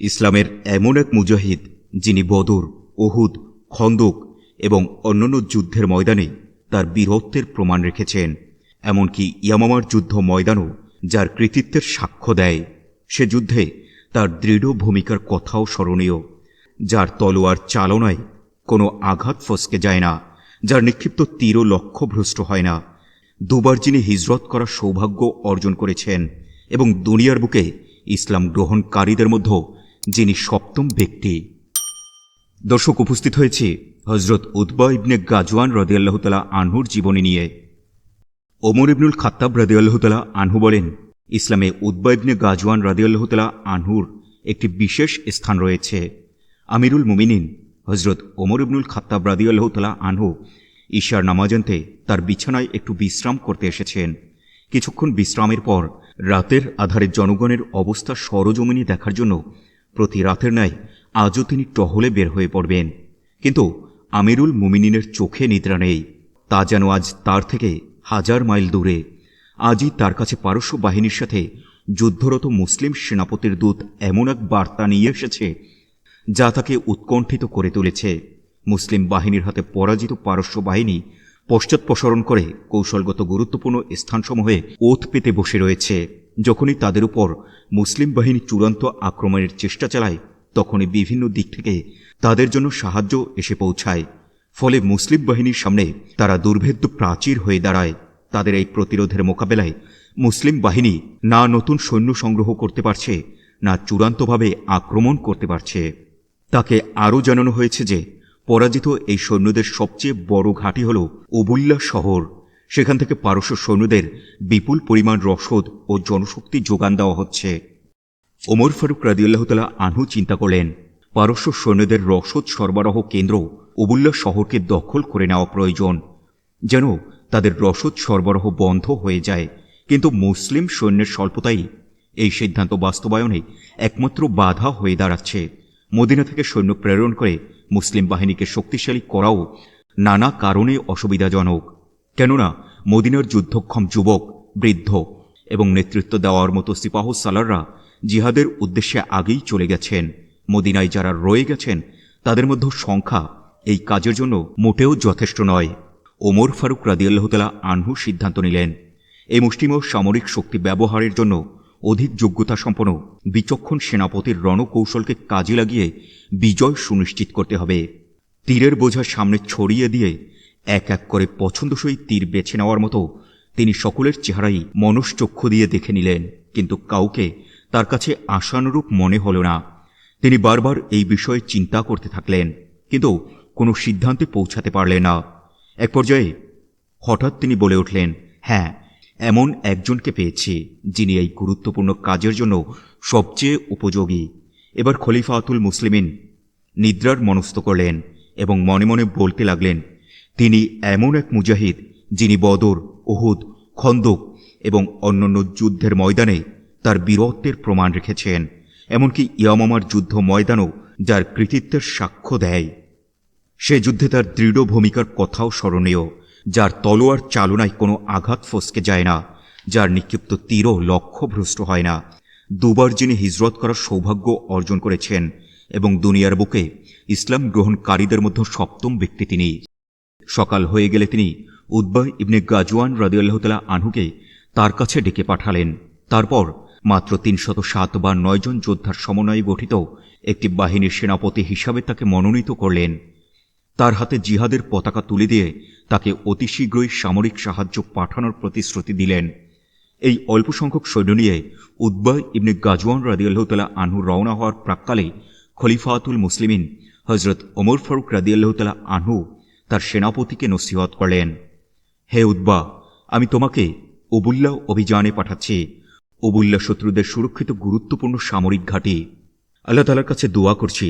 ইসলামের এমন এক মুজাহিদ যিনি বদর ওহুদ খন্দক এবং অন্যান্য যুদ্ধের ময়দানে তার বীরত্বের প্রমাণ রেখেছেন। এমনকি ইয়ামামার যুদ্ধ ময়দানও যার কৃতিত্বের সাক্ষ্য দেয়, সে যুদ্ধে তার দৃঢ় ভূমিকার কথাও স্মরণীয়, যার তলোয়ার চালনায় কোনো আঘাত ফসকে যায় না, যার নিক্ষিপ্ত তীরও লক্ষ্যভ্রষ্ট হয় না। দুবার যিনি হিজরত করার সৌভাগ্য অর্জন করেছেন এবং দুনিয়ার বুকে ইসলাম গ্রহণকারীদের মধ্যে যিনি সপ্তম ব্যক্তি। দর্শক, উপস্থিত হয়েছে হজরত উদ্বা ইবনে গাজওয়ান রদিয়াল্লাহ তালা আনহুর জীবনী নিয়ে। ওমর ইবনুল খাত্তাব রদিয়াল্লাহ তালা আনহু বলেন, ইসলামে উদ্বা ইবনে গাজওয়ান রদিয়াল্লাহ তালা আনহুর একটি বিশেষ স্থান রয়েছে। আমিরুল মুমিনিন হজরত ওমর ইবনুল খাত্তাব রাদিয়াল্লাহ তালা আনহু ঈশার নামাজান্তে তার বিছানায় একটু বিশ্রাম করতে এসেছেন। কিছুক্ষণ বিশ্রামের পর রাতের আধারে জনগণের অবস্থা সরজমিনী দেখার জন্য প্রতি রাতের ন্যায় আজও তিনি টহলে বের হয়ে পড়বেন। কিন্তু আমিরুল মুমিনিনের চোখে নিদ্রা নেই। তা যেন আজ তার থেকে হাজার মাইল দূরে। আজই তার কাছে পারস্য বাহিনীর সাথে যুদ্ধরত মুসলিম সেনাপতির দূত এমন এক বার্তা নিয়ে এসেছে, যা তাকে উৎকণ্ঠিত করে তুলেছে। মুসলিম বাহিনীর হাতে পরাজিত পারস্য বাহিনী পশ্চাৎপসরণ করে কৌশলগত গুরুত্বপূর্ণ স্থানসমূহে ওত পেতে বসে রয়েছে। যখনই তাদের উপর মুসলিম বাহিনী চূড়ান্ত আক্রমণের চেষ্টা চালায়, তখনই বিভিন্ন দিক থেকে তাদের জন্য সাহায্য এসে পৌঁছায়। ফলে মুসলিম বাহিনীর সামনে তারা দুর্ভেদ্য প্রাচীর হয়ে দাঁড়ায়। তাদের এই প্রতিরোধের মোকাবেলায় মুসলিম বাহিনী না নতুন সৈন্য সংগ্রহ করতে পারছে, না চূড়ান্তভাবে আক্রমণ করতে পারছে। তাকে আরও জানানো হয়েছে যে, পরাজিত এই সৈন্যদের সবচেয়ে বড় ঘাঁটি হল অবুল্লা শহর। সেখান থেকে পারস্য সৈন্যদের বিপুল পরিমাণ রসদ ও জনশক্তি যোগান দেওয়া হচ্ছে। ওমর ফারুক রাদিউল্লাহ তালা আনহু চিন্তা করলেন, পারস্য সৈন্যদের রসদ সরবরাহ কেন্দ্র অবুল্লা শহরকে দখল করে নেওয়া প্রয়োজন। যেন তাদের রসদ সরবরাহ বন্ধ হয়ে যায়। কিন্তু মুসলিম সৈন্যের স্বল্পতাই এই সিদ্ধান্ত বাস্তবায়নে একমাত্র বাধা হয়ে দাঁড়াচ্ছে। মদিনা থেকে সৈন্য প্রেরণ করে মুসলিম বাহিনীকে শক্তিশালী করাও নানা কারণে অসুবিধাজনক। কেননা মদিনার যুদ্ধক্ষম যুবক, বৃদ্ধ এবং নেতৃত্ব দেওয়ার মতো সিপাহ সালাররা জিহাদের উদ্দেশ্যে আগেই চলে গেছেন। মদিনায় যারা রয়ে গেছেন, তাদের মধ্যে সংখ্যা এই কাজের জন্য মোটেও যথেষ্ট নয়। ওমর ফারুক রাদিয়াল্লাহতালা আনহু সিদ্ধান্ত নিলেন এই মুষ্টিমেয় সামরিক শক্তি ব্যবহারের জন্য অধিক যোগ্যতা সম্পন্ন বিচক্ষণ সেনাপতির রণকৌশলকে কাজে লাগিয়ে বিজয় সুনিশ্চিত করতে হবে। তীরের বোঝা সামনে ছড়িয়ে দিয়ে এক এক করে পছন্দসই তীর বেছে নেওয়ার মতো তিনি সকলের চেহারাই মনশ্চক্ষু দিয়ে দেখে নিলেন, কিন্তু কাউকে তার কাছে আশানুরূপ মনে হল না। তিনি বারবার এই বিষয়ে চিন্তা করতে থাকলেন, কিন্তু কোনো সিদ্ধান্তে পৌঁছাতে পারলেন না। এক পর্যায়ে হঠাৎ তিনি বলে উঠলেন হ্যাঁ এমন একজনকে পেয়েছি, যিনি এই গুরুত্বপূর্ণ কাজের জন্য সবচেয়ে উপযোগী। এবার খলিফা আতুল মুসলিমিন নিদ্রার মনস্থ করলেন এবং মনে মনে বলতে লাগলেন তিনি এমন এক মুজাহিদ, যিনি বদর ওহুদ খন্দক এবং অন্যান্য যুদ্ধের ময়দানে তার বীরত্বের প্রমাণ রেখেছেন, এমনকি ইয়ামামার যুদ্ধ ময়দানও যার কৃতিত্বের সাক্ষ্য দেয়। সে যুদ্ধে তার দৃঢ় ভূমিকার কথাও স্মরণীয়, যার তলোয়ার চালনায় কোনো আঘাত ফসকে যায় না, যার নিক্ষিপ্ত তীরও লক্ষ্যভ্রষ্ট হয় না। দুবার যিনি হিজরত করার সৌভাগ্য অর্জন করেছেন এবং দুনিয়ার বুকে ইসলাম গ্রহণকারীদের মধ্যে সপ্তম ব্যক্তি তিনি। সকাল হয়ে গেলে তিনি উদ্বাহ ইবনে গাজওয়ান রাদিউল্লাহতালা আনহুকে তার কাছে ডেকে পাঠালেন। তারপর মাত্র তিনশত সাত বা নয়জন যোদ্ধার সমন্বয়ে গঠিত একটি বাহিনীর সেনাপতি হিসাবে তাকে মনোনীত করলেন। তার হাতে জিহাদের পতাকা তুলে দিয়ে তাকে অতি শীঘ্রই সামরিক সাহায্য পাঠানোর প্রতিশ্রুতি দিলেন। এই অল্প সংখ্যক সৈন্য নিয়ে উদ্বাহ ইবনে গাজওয়ান রাদিয়াল্লাহতালা আনহু রওনা হওয়ার প্রাক্কালে খলিফাতুল মুসলিমিন হজরত ওমর ফারুক রাদিয়াল্লাহতালা আনহু তার সেনাপতিকে নসিহত করলেন। হে উদ্বা আমি তোমাকে অবুল্লা অভিযানে পাঠাচ্ছি। অবুল্লা শত্রুদের সুরক্ষিত গুরুত্বপূর্ণ সামরিক ঘাঁটি। আল্লাহ তালার কাছে দোয়া করছি,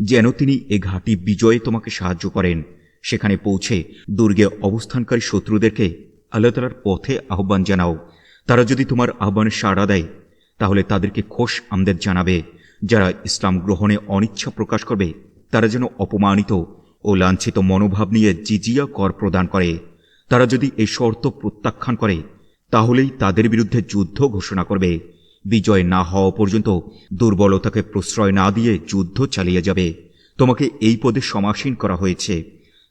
যেন তিনি এ ঘাঁটি বিজয়ে তোমাকে সাহায্য করেন। সেখানে পৌঁছে দুর্গে অবস্থানকারী শত্রুদেরকে আল্লাহ তালার পথে আহ্বান জানাও। তারা যদি তোমার আহ্বানে সাড়া দেয়, তাহলে তাদেরকে খোশ আমদের জানাবে। যারা ইসলাম গ্রহণে অনিচ্ছা প্রকাশ করবে, তারা যেন অপমানিত ও লাঞ্ছিত মনোভাব নিয়ে জিজিয়া কর প্রদান করে। তারা যদি এই শর্ত প্রত্যাখ্যান করে, তাহলেই তাদের বিরুদ্ধে যুদ্ধ ঘোষণা করবে। বিজয় না হওয়া পর্যন্ত দুর্বলতাকে প্রশ্রয় না দিয়ে যুদ্ধ চালিয়ে যাবে। তোমাকে এই পদে সমাসীন করা হয়েছে।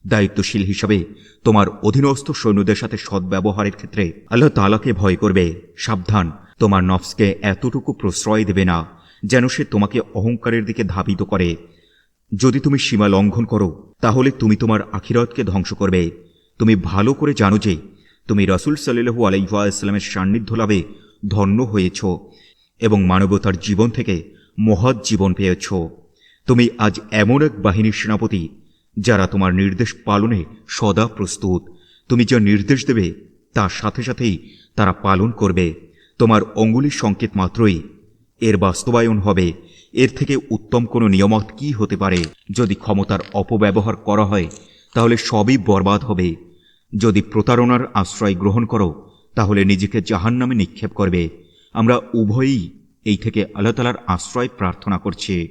দায়িত্বশীল হিসাবে তোমার অধীনস্থ সৈন্যদের সাথে সদ্ব্যবহারের ক্ষেত্রে আল্লাহ তালাকে ভয় করবে। সাবধান, তোমার নফসকে এতটুকু প্রশ্রয় দেবে না যেন সে তোমাকে অহংকারের দিকে ধাবিত করে। যদি তুমি সীমা লঙ্ঘন করো, তাহলে তুমি তোমার আখিরতকে ধ্বংস করবে। তুমি ভালো করে জানো যে, তুমি রসুল সাল্লু আলাইসাল্লামের সান্নিধ্য লাভে ধন্য হয়েছ এবং মানবতার জীবন থেকে মহৎ জীবন পেয়েছ। তুমি আজ এমন এক বাহিনীর সেনাপতি, যারা তোমার নির্দেশ পালনে সদা প্রস্তুত। তুমি যা নির্দেশ দেবে, তার সাথে সাথেই তারা পালন করবে। তোমার অঙ্গুলির সংকেত মাত্রই এর বাস্তবায়ন হবে। এর থেকে উত্তম কোনো নিয়ামত কি হতে পারে? যদি ক্ষমতার অপব্যবহার করা হয়, তাহলে সবই বরবাদ হবে। যদি প্রতারণার আশ্রয় গ্রহণ করো, তাহলে নিজেকে জাহান নামে নিক্ষেপ করবে। আমরা উভয়ই এই থেকে আল্লাহ তালার আশ্রয় প্রার্থনা করছি।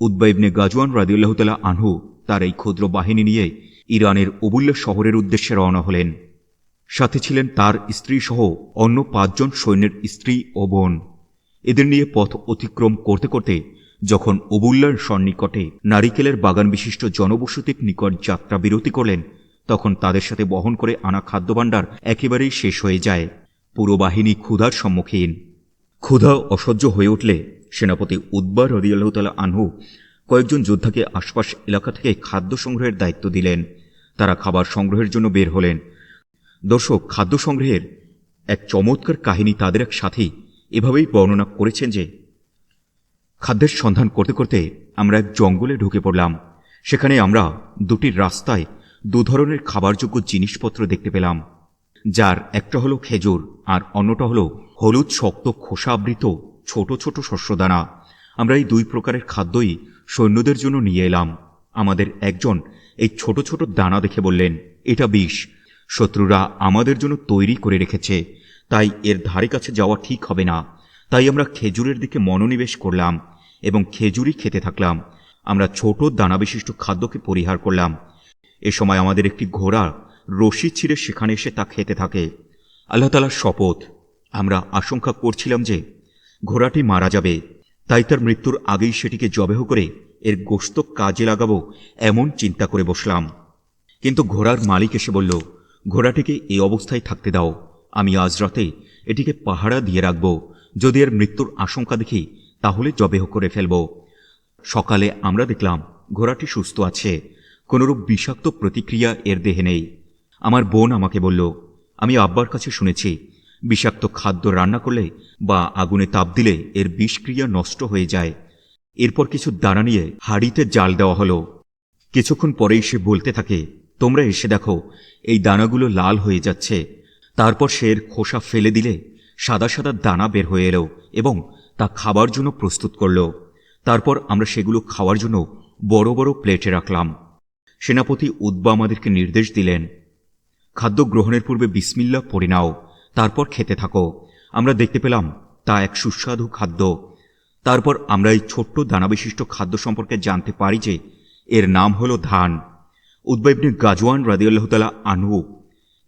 উদ্বা ইবনে গাজওয়ান রাদিউল্লাহ তালা আনহু তার এই ক্ষুদ্র বাহিনী নিয়ে ইরানের অবুল্লা শহরের উদ্দেশ্যে রওনা হলেন। সাথে ছিলেন তার স্ত্রী সহ অন্য পাঁচজন সৈন্যের স্ত্রী ও বোন। এদের নিয়ে পথ অতিক্রম করতে করতে যখন অবুল্লার সন্নিকটে নারিকেলের বাগান বিশিষ্ট জনবসতির নিকট যাত্রা বিরতি করলেন, তখন তাদের সাথে বহন করে আনা খাদ্যভাণ্ডার একেবারেই শেষ হয়ে যায়। পুরো বাহিনী ক্ষুধার সম্মুখীন। ক্ষুধা অসহ্য হয়ে উঠলে সেনাপতি উদ্বার রদিয়াল্লাহতালা আনহু কয়েকজন যোদ্ধাকে আশপাশ এলাকা থেকে খাদ্য সংগ্রহের দায়িত্ব দিলেন। তারা খাবার সংগ্রহের জন্য বের হলেন। দর্শক, খাদ্য সংগ্রহের এক চমৎকার কাহিনী তাদের এক সাথী এভাবেই বর্ণনা করেছেন যে, খাদ্যের সন্ধান করতে করতে আমরা এক জঙ্গলে ঢুকে পড়লাম। সেখানে আমরা দুটি রাস্তায় দু ধরনের খাবারযোগ্য জিনিসপত্র দেখতে পেলাম, যার একটা হলো খেজুর আর অন্যটা হলো হলুদ শক্ত খোসা আবৃত ছোট ছোট শস্যদানা। আমরা এই দুই প্রকারের খাদ্যই সৈন্যদের জন্য নিয়ে এলাম। আমাদের একজন এই ছোট ছোট দানা দেখে বললেন, এটা বিষ। শত্রুরা আমাদের জন্য তৈরি করে রেখেছে। তাই এর ধারে কাছে যাওয়া ঠিক হবে না। তাই আমরা খেজুরের দিকে মনোনিবেশ করলাম এবং খেজুরই খেতে থাকলাম। আমরা ছোট দানা বিশিষ্ট খাদ্যকে পরিহার করলাম। এ সময় আমাদের একটি ঘোড়া রশি ছিঁড়ে সেখানে এসে তা খেতে থাকে। আল্লাহ তালার শপথ। আমরা আশঙ্কা করছিলাম যে ঘোড়াটি মারা যাবে। তাই তার মৃত্যুর আগেই সেটিকে জবেহ করে এর গোস্ত কাজে লাগাবো এমন চিন্তা করে বসলাম। কিন্তু ঘোড়ার মালিক এসে বলল, ঘোড়াটিকে এই অবস্থায় থাকতে দাও। আমি আজ রাতে এটিকে পাহারা দিয়ে রাখব। যদি এর মৃত্যুর আশঙ্কা দেখি, তাহলে জবেহ করে ফেলব। সকালে আমরা দেখলাম ঘোড়াটি সুস্থ আছে। কোনোরূপ বিষাক্ত প্রতিক্রিয়া এর দেহে নেই। আমার বোন আমাকে বলল, আমি আব্বার কাছে শুনেছি, বিষাক্ত খাদ্য রান্না করলে বা আগুনে তাপ দিলে এর বিষক্রিয়া নষ্ট হয়ে যায়। এরপর কিছু দানা নিয়ে হাড়িতে জাল দেওয়া হলো। কিছুক্ষণ পরেই সে বলতে থাকে, তোমরা এসে দেখো, এই দানাগুলো লাল হয়ে যাচ্ছে। তারপর সে এর খোসা ফেলে দিলে সাদা সাদা দানা বের হয়ে এলো এবং তা খাবার জন্য প্রস্তুত করল। তারপর আমরা সেগুলো খাওয়ার জন্য বড় বড় প্লেটে রাখলাম। সেনাপতি উদ্বা আমাদেরকে নির্দেশ দিলেন, খাদ্য গ্রহণের পূর্বে বিসমিল্লা পড়ে নাও, তারপর খেতে থাকো। আমরা দেখতে পেলাম তা এক সুস্বাদু খাদ্য। তারপর আমরা এই ছোট্ট দানাবিশিষ্ট খাদ্য সম্পর্কে জানতে পারি যে এর নাম হল ধান। উদ্বাইবনে গাজওয়ান রাদিউল্লাহতালা আনহু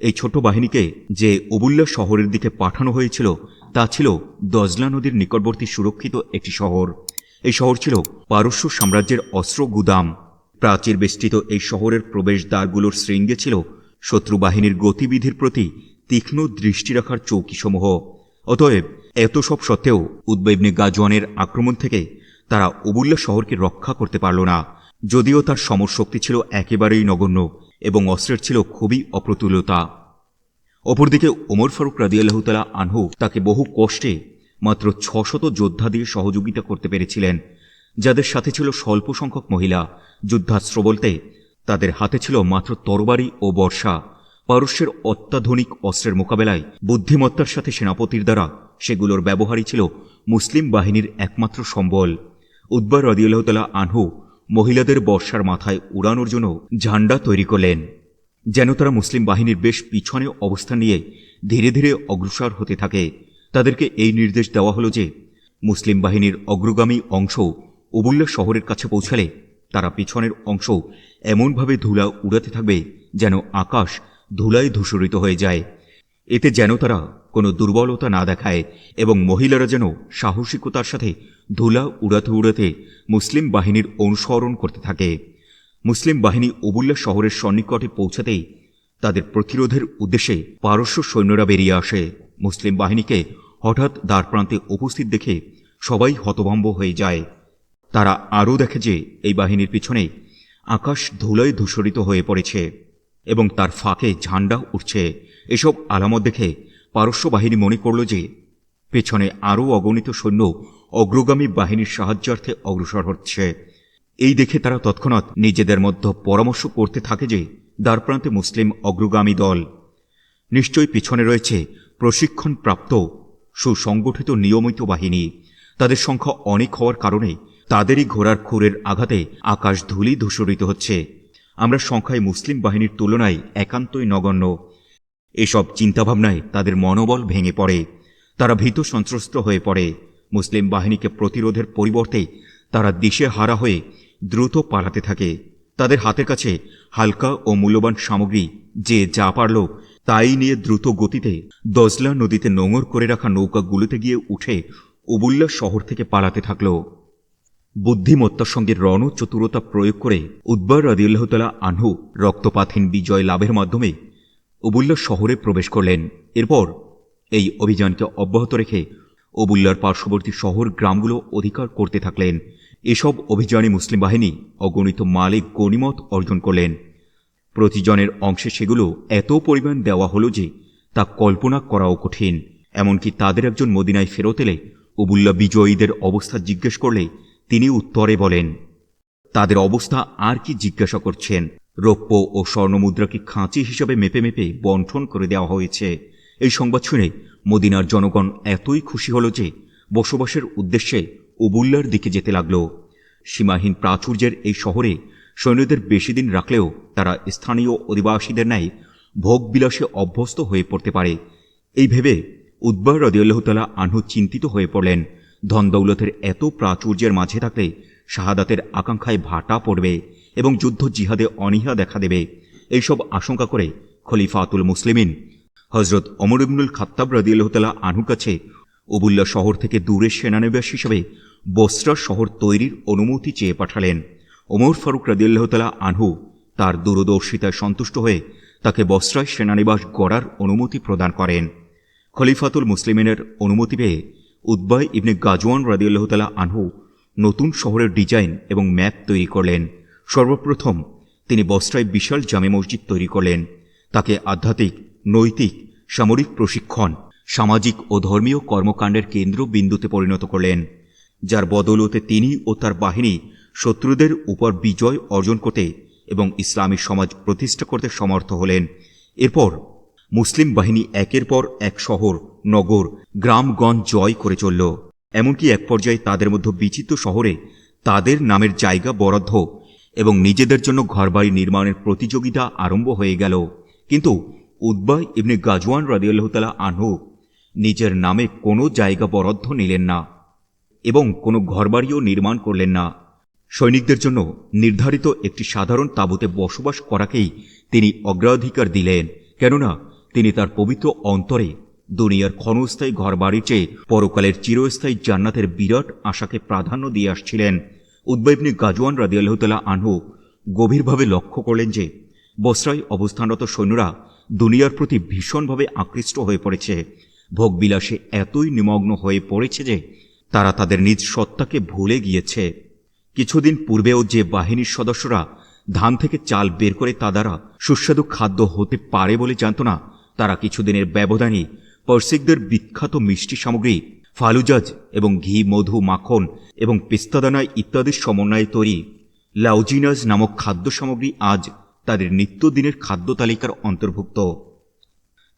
এই ছোট বাহিনীকে যে অবুল্লা শহরের দিকে পাঠানো হয়েছিল, তা ছিল দজলা নদীর নিকটবর্তী সুরক্ষিত একটি শহর। এই শহর ছিল পারস্য সাম্রাজ্যের অস্ত্র গুদাম। প্রাচীর বেষ্টিত এই শহরের প্রবেশদ্বারগুলোর শৃঙ্গে ছিল শত্রু বাহিনীর গতিবিধির প্রতি তীক্ষ্ণ দৃষ্টি রাখার চৌকিসমূহ। অতএব এত সব সত্ত্বেও উদ্বেবনে গাজওয়ানের আক্রমণ থেকে তারা অবুল্লা শহরকে রক্ষা করতে পারল না, যদিও তার সমর শক্তি ছিল একেবারেই নগণ্য। এবং অস্ত্রের ছিল খুবই অপ্রতুলতা। অপরদিকে ওমর ফারুক রাদিয়াল্লাহতালা আনহু তাকে বহু কষ্টে মাত্র ছশত যোদ্ধা দিয়ে সহযোগিতা করতে পেরেছিলেন, যাদের সাথে ছিল স্বল্প সংখ্যক মহিলা। যুদ্ধাস্ত্র বলতে তাদের হাতে ছিল মাত্র তরবারি ও বর্ষা। পারস্যের অত্যাধুনিক অস্ত্রের মোকাবেলায় বুদ্ধিমত্তার সাথে সেনাপতির দ্বারা সেগুলোর ব্যবহারই ছিল মুসলিম বাহিনীর একমাত্র সম্বল। উদ্বার রদিউল্লাহতালা আনহু মহিলাদের বর্ষার মাথায় উড়ানোর জন্য ঝান্ডা তৈরি করলেন। যেন তারা মুসলিম বাহিনীর বেশ পিছনে অবস্থান নিয়ে ধীরে ধীরে অগ্রসর হতে থাকে। তাদেরকে এই নির্দেশ দেওয়া হলো যে, মুসলিম বাহিনীর অগ্রগামী অংশ উবুল্লা শহরের কাছে পৌঁছালে তারা পিছনের অংশ এমনভাবে ধুলা উড়াতে থাকবে যেন আকাশ ধুলায় ধূসরিত হয়ে যায়। এতে যেন তারা কোনো দুর্বলতা না দেখায় এবং মহিলারা যেন সাহসিকতার সাথে ধুলা উড়াতে উড়াতে মুসলিম বাহিনীর অনুসরণ করতে থাকে। মুসলিম বাহিনী অবুল্লা শহরের সন্নিকটে পৌঁছাতেই তাদের প্রতিরোধের উদ্দেশ্যে পারস্য সৈন্যরা বেরিয়ে আসে। মুসলিম বাহিনীকে হঠাৎ দ্বারপ্রান্তে উপস্থিত দেখে সবাই হতভম্ব হয়ে যায়। তারা আরও দেখে যে এই বাহিনীর পিছনে আকাশ ধুলোয় ধূসরিত হয়ে পড়েছে এবং তার ফাঁকে ঝান্ডা উঠছে এসব আলামত দেখে পারস্য বাহিনী মনে করল যে, পেছনে আরও অগণিত সৈন্য অগ্রগামী বাহিনীর সাহায্যার্থে অগ্রসর হচ্ছে। এই দেখে তারা তৎক্ষণাৎ নিজেদের মধ্যে পরামর্শ করতে থাকে যে দ্বারপ্রান্তে মুসলিম অগ্রগামী দল নিশ্চয়ই পিছনে রয়েছে প্রশিক্ষণপ্রাপ্ত, সুসংগঠিত, নিয়মিত বাহিনী। তাদের সংখ্যা অনেক হওয়ার কারণে তাদেরই ঘোড়ার খুরের আঘাতে আকাশ ধুলি ধূসরিত হচ্ছে। আমরা সংখ্যায় মুসলিম বাহিনীর তুলনায় একান্তই নগণ্য। এসব চিন্তাভাবনায় তাদের মনোবল ভেঙে পড়ে। তারা ভীত সন্ত্রস্ত হয়ে পড়ে। মুসলিম বাহিনীকে প্রতিরোধের পরিবর্তে তারা দিশে হারা হয়ে দ্রুত পালাতে থাকে। তাদের হাতের কাছে হালকা ও মূল্যবান সামগ্রী যে যা পারল তাই নিয়ে দ্রুত গতিতে দজলা নদীতে নোঙর করে রাখা নৌকাগুলোতে গিয়ে উঠে উবুল্লা শহর থেকে পালাতে থাকল। বুদ্ধিমত্তার সঙ্গে রণচতুরতা প্রয়োগ করে উদ্বার রাদিউল্লাহতালা আনহু রক্তপাতহীন বিজয় লাভের মাধ্যমে উবুল্লা শহরে প্রবেশ করলেন। এরপর এই অভিযানকে অব্যাহত রেখে অবুল্লার পার্শ্ববর্তী শহর গ্রামগুলো অধিকার করতে থাকলেন। এসব অভিযানে মুসলিম বাহিনী অগণিত মালিক গণিমত অর্জন করলেন। প্রতিজনের অংশে সেগুলো এত পরিমাণ দেওয়া হলো যে তা কল্পনা করাও কঠিন। এমনকি তাদের একজন মদিনায় ফেরত এলে উবুল্লা বিজয়ীদের অবস্থা জিজ্ঞেস করলে তিনি উত্তরে বলেন, তাদের অবস্থা আর কি জিজ্ঞাসা করছেন? রৌপ্য ও স্বর্ণমুদ্রাকে খাঁচি হিসাবে মেপে মেপে বন্টন করে দেওয়া হয়েছে। এই সংবাদ শুনে মদিনার জনগণ এতই খুশি হল যে বসবাসের উদ্দেশ্যে উবুল্লার দিকে যেতে লাগল। সীমাহীন প্রাচুর্যের এই শহরে সৈন্যদের বেশি দিন রাখলেও তারা স্থানীয় অধিবাসীদের ন্যায় ভোগবিলাসে অভ্যস্ত হয়ে পড়তে পারে। এই ভেবে উদ্বার রদিউল্লাহতালা আনহু চিন্তিত হয়ে পড়লেন। ধন দৌলতের এত প্রাচুর্যের মাঝে থাকলে শাহাদাতের আকাঙ্ক্ষায় ভাটা পড়বে। এবং যুদ্ধ জিহাদে অনীহা দেখা দেবে। এইসব আশঙ্কা করে খলিফাতুল মুসলিমিন হজরত অমর ইবনুল খাত্তাব রদিউল্লাহতালা আনহুর কাছে উবুল্লা শহর থেকে দূরে সেনানিবাস হিসেবে বস্ত্রা শহর তৈরির অনুমতি চেয়ে পাঠালেন। ওমর ফারুক রদিউল্লাহতালা আনহু তার দূরদর্শিতায় সন্তুষ্ট হয়ে তাকে বস্ত্রায় সেনানিবাস গড়ার অনুমতি প্রদান করেন। খলিফাতুল মুসলিমিনের অনুমতি পেয়ে উদ্বাই ইবনে গাজওয়ান রাদিউল্লাহতালা আনহু নতুন শহরের ডিজাইন এবং ম্যাপ তৈরি করলেন। সর্বপ্রথম তিনি বস্ত্রায় বিশাল জামে মসজিদ তৈরি করলেন। তাকে আধ্যাত্মিক, নৈতিক, সামরিক প্রশিক্ষণ, সামাজিক ও ধর্মীয় কর্মকাণ্ডের কেন্দ্রবিন্দুতে পরিণত করলেন, যার বদৌলতে তিনি ও তার বাহিনী শত্রুদের উপর বিজয় অর্জন করতে এবং ইসলামী সমাজ প্রতিষ্ঠা করতে সমর্থ হলেন। এরপর মুসলিম বাহিনী একের পর এক শহর, নগর গ্রামগঞ্জ জয় করে চলল। এমনকি এক পর্যায়ে তাদের মধ্যে বিচিত্র শহরে তাদের নামের জায়গা বরাদ্দ এবং নিজেদের জন্য ঘরবাড়ি নির্মাণের প্রতিযোগিতা আরম্ভ হয়ে গেল। কিন্তু উদ্বাই ইবনে গাজওয়ান রাদিউল্লাহতালা আনহু নিজের নামে কোনো জায়গা বরাদ্দ নিলেন না এবং কোনো ঘরবাড়িও নির্মাণ করলেন না। সৈনিকদের জন্য নির্ধারিত একটি সাধারণ তাঁবুতে বসবাস করাকেই তিনি অগ্রাধিকার দিলেন, কেননা তিনি তার পবিত্র অন্তরে দুনিয়ার ক্ষণস্থায়ী ঘরবাড়ির চেয়ে পরকালের চিরস্থায়ী জান্নাতের বিরাট আশাকে প্রাধান্য দিয়ে আসছিলেন। উদ্বাইবনি গাজওয়ান রাদিয়াল্লাহতালা আনহু গভীরভাবে লক্ষ্য করলেন যে বস্রায় অবস্থানরত সৈন্যরা দুনিয়ার প্রতি ভীষণভাবে আকৃষ্ট হয়ে পড়েছে। ভোগবিলাসে এতই নিমগ্ন হয়ে পড়েছে যে তারা তাদের নিজ সত্তাকে ভুলে গিয়েছে। কিছুদিন পূর্বেও যে বাহিনীর সদস্যরা ধান থেকে চাল বের করে তা দ্বারা সুস্বাদু খাদ্য হতে পারে বলে জানত না, তারা কিছুদিনের ব্যবধানে পার্সিকদের বিখ্যাত মিষ্টি সামগ্রী ফালুজাজ এবং ঘি, মধু, মাখন এবং পেস্তাদানা ইত্যাদির সমন্বয়ে তৈরি লাউজিনাজ নামক খাদ্য সামগ্রী আজ তাদের নিত্যদিনের খাদ্য তালিকার অন্তর্ভুক্ত।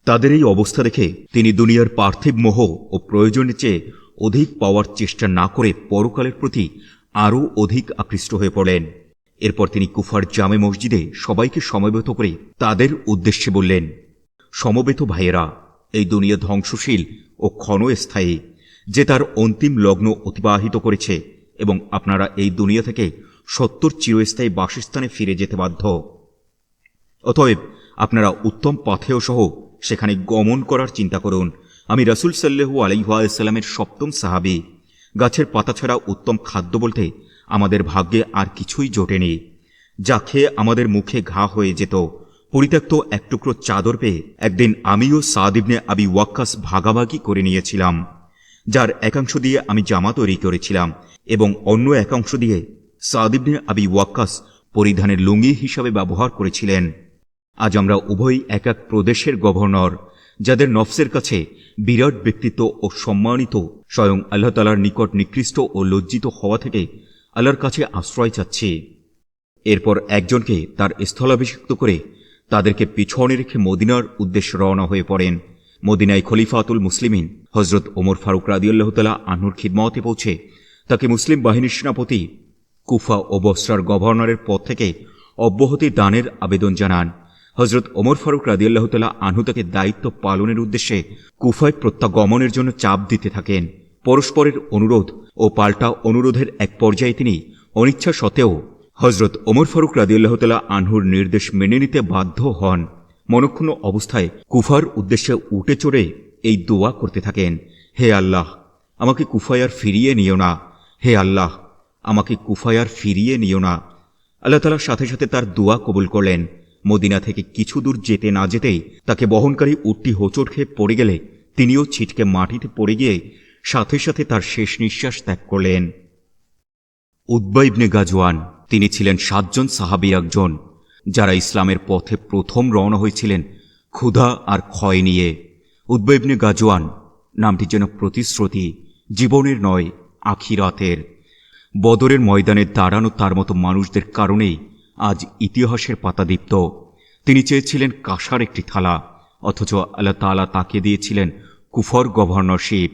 তাদের এই অবস্থা দেখে তিনি দুনিয়ার পার্থিব মোহ ও প্রয়োজনের চেয়ে অধিক পাওয়ার চেষ্টা না করে পরকালের প্রতি আরও অধিক আকৃষ্ট হয়ে পড়লেন। এরপর তিনি কুফার জামে মসজিদে সবাইকে সমবেত করে তাদের উদ্দেশ্যে বললেন, সমবেত ভাইয়েরা, এই দুনিয়া ধ্বংসশীল ও ক্ষণস্থায়ী। যে তার অন্তিম লগ্ন অতিবাহিত করেছে এবং আপনারা এই দুনিয়া থেকে সত্তর চিরস্থায়ী বাসস্থানে ফিরে যেতে বাধ্য। অতএব আপনারা উত্তম পথেয় সহ সেখানে গমন করার চিন্তা করুন। আমি রাসুল সাল্লু আলাইসাল্লামের সপ্তম সাহাবি। গাছের পাতা ছাড়া উত্তম খাদ্য বলতে আমাদের ভাগ্যে আর কিছুই জোটেনি যা খেয়ে আমাদের মুখে ঘা হয়ে যেত। পরিত্যক্ত এক টুকরো চাদর পেয়ে একদিন আমিও সাদিবনে আবি ওয়াক্কাস ভাগাভাগি করে নিয়েছিলাম। যার একাংশ দিয়ে আমি জামা তৈরি করেছিলাম এবং অন্য একাংশ দিয়ে সাদিবনে আবি ওয়াক্কাস পরিধানের লুঙ্গি হিসাবে ব্যবহার করেছিলেন। আজ আমরা উভয় এক এক প্রদেশের গভর্নর, যাদের নফসের কাছে বিরাট ব্যক্তিত্ব ও সম্মানিত স্বয়ং আল্লাহ তালার নিকট নিকৃষ্ট ও লজ্জিত হওয়া থেকে আল্লাহর কাছে আশ্রয় চাচ্ছি। এরপর একজনকে তার স্থলাভিষিক্ত করে তাদেরকে পিছনে রেখে মদিনার উদ্দেশ্যে রওনা হয়ে পড়েন। মদিনায় খলিফাতুল মুসলিমিন হজরত ওমর ফারুক রাদিউল্লাহ তালা আহনুর খিদমতে পৌঁছে তাকে মুসলিম বাহিনীর সেনাপতি, কুফা ও বস্রার গভর্নরের পদ থেকে অব্যাহতি দানের আবেদন জানান। হজরত ওমর ফারুক রাদিয়াল্লাহ তালা আনহু তাকে দায়িত্ব পালনের উদ্দেশ্যে কুফায় প্রত্যাগমনের জন্য চাপ দিতে থাকেন। পরস্পরের অনুরোধ ও পাল্টা অনুরোধের এক পর্যায়ে তিনি অনিচ্ছা সত্ত্বেও হজরত ওমর ফারুক রাদিয়াল্লাহ তালা আনহুর নির্দেশ মেনে নিতে বাধ্য হন। মনক্ষুণ্ণ অবস্থায় কুফার উদ্দেশ্যে উঠে চড়ে এই দোয়া করতে থাকেন, হে আল্লাহ, আমাকে কুফায়ার ফিরিয়ে নিও না। হে আল্লাহ, আমাকে কুফায়ার ফিরিয়ে নিও না। আল্লাহ তালার সাথে সাথে তার দোয়া কবুল করলেন। মদিনা থেকে কিছু দূর যেতে না যেতেই তাকে বহনকারী উটটি হোঁচট খেয়ে পড়ে গেলে তিনিও ছিটকে মাটিতে পড়ে গিয়ে সাথে সাথে তার শেষ নিঃশ্বাস ত্যাগ করলেন। উদ্বাইবনে গাজওয়ান, তিনি ছিলেন সাতজন সাহাবি একজন। যারা ইসলামের পথে প্রথম রওনা হয়েছিলেন, ক্ষুধা আর ক্ষয় নিয়ে। উদ্বা ইবনে গাজওয়ান নামটি যেন প্রতিশ্রুতি, জীবনের নয়, আখিরাতের। বদরের ময়দানে দাঁড়ানো তার মতো মানুষদের কারণেই আজ ইতিহাসের পাতাদীপ্ত তিনি চেয়েছিলেন কাঁসার একটি থালা, অথচ আল্লাহ তালা তাকে দিয়েছিলেন কুফর গভর্নরশিপ।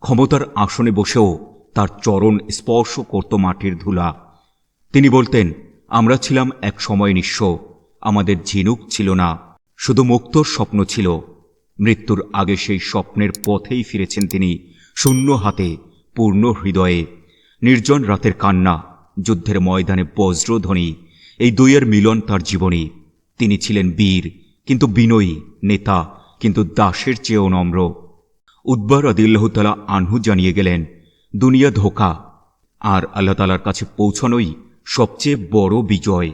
ক্ষমতার আসনে বসেও তার চরণ স্পর্শ করত মাটির ধুলা। তিনি বলতেন আমরা ছিলাম এক সময় নিঃস্ব। আমাদের ঝিনুক ছিল না, শুধু মুক্তর স্বপ্ন ছিল। মৃত্যুর আগে সেই স্বপ্নের পথেই ফিরেছেন তিনি, শূন্য হাতে, পূর্ণ হৃদয়ে। নির্জন রাতের কান্না, যুদ্ধের ময়দানে বজ্রধ্বনি, এই দুইয়ের মিলন তার জীবনী। তিনি ছিলেন বীর, কিন্তু বিনয়ী, নেতা, কিন্তু দাসের চেয়েও নম্র। উদ্বার আদিল্লাহতালা আনহু জানিয়ে গেলেন, দুনিয়া ধোকা, আর আল্লাহ তালার কাছে পৌঁছানোই সবচেয়ে বড় বিজয়।